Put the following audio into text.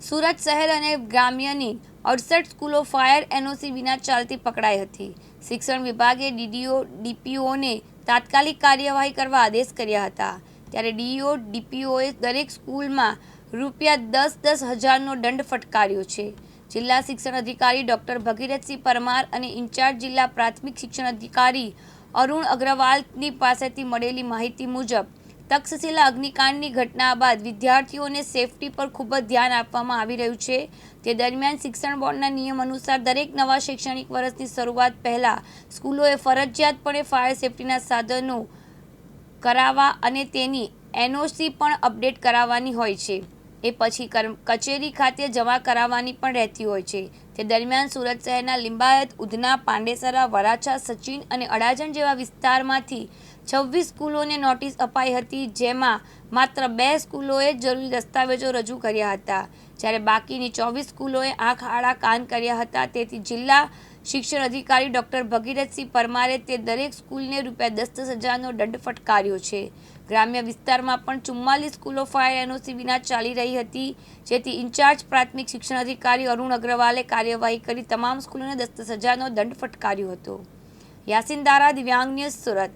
સુરત શહેર અને ગ્રામ્યની અડસઠ સ્કૂલો ફાયર એનઓસી વિના ચાલતી પકડાઈ હતી. શિક્ષણ વિભાગે ડીડીઓ, ડીપીઓને તાત્કાલિક કાર્યવાહી કરવા આદેશ કર્યા હતા. ત્યારે ડીઓ ડીપીઓએ દરેક સ્કૂલમાં રૂપિયા દસ દસ હજારનો દંડ ફટકાર્યો છે. જિલ્લા શિક્ષણ અધિકારી ડૉક્ટર ભગીરથસિંહ પરમાર અને ઇન્ચાર્જ જિલ્લા પ્રાથમિક શિક્ષણ અધિકારી અરુણ અગ્રવાલની પાસેથી મળેલી માહિતી મુજબ તક્ષશિલા અગ્નિકાંડની ઘટના બાદ વિદ્યાર્થીઓને સેફટી પર ખૂબ જ ધ્યાન આપવામાં આવી રહ્યું છે. તે દરમિયાન શિક્ષણ બોર્ડના નિયમ અનુસાર દરેક નવા શૈક્ષણિક વર્ષની શરૂઆત પહેલાં સ્કૂલોએ ફરજિયાતપણે ફાયર સેફટીના સાધનો કરાવવા અને તેની એનઓસી પણ અપડેટ કરાવવાની હોય છે. એ પછી કચેરી ખાતે જમા કરાવવાની પણ રહેતી હોય છે. તે દરમિયાન સુરત શહેરના લિંબાયત, ઉધના, પાંડેસરા, વરાછા, સચિન અને અડાજણ જેવા વિસ્તારમાંથી છવ્વીસ સ્કૂલોને નોટિસ અપાઈ હતી, જેમાં માત્ર બે સ્કૂલોએ જરૂરી દસ્તાવેજો રજૂ કર્યા હતા. જ્યારે બાકીની ચોવીસ સ્કૂલોએ આંખ આડા કાન કર્યા હતા, તેથી જિલ્લા શિક્ષણ અધિકારી ડોક્ટર ભગીરથસિંહ પરમારે તે દરેક સ્કૂલને રૂપિયા દસ દસ હજારનો દંડ ફટકાર્યો છે. ગ્રામ્ય વિસ્તારમાં પણ ચુમ્માલીસ સ્કૂલો ફાયર એનઓસી વિના ચાલી રહી હતી, જેથી ઇન્ચાર્જ પ્રાથમિક શિક્ષણ અધિકારી અરુણ અગ્રવાલે કાર્યવાહી કરી તમામ સ્કૂલોને દસ દસ હજારનો દંડ ફટકાર્યો હતો. યાસીન દારા દિવ્યાંગ ન્યૂઝ સુરત.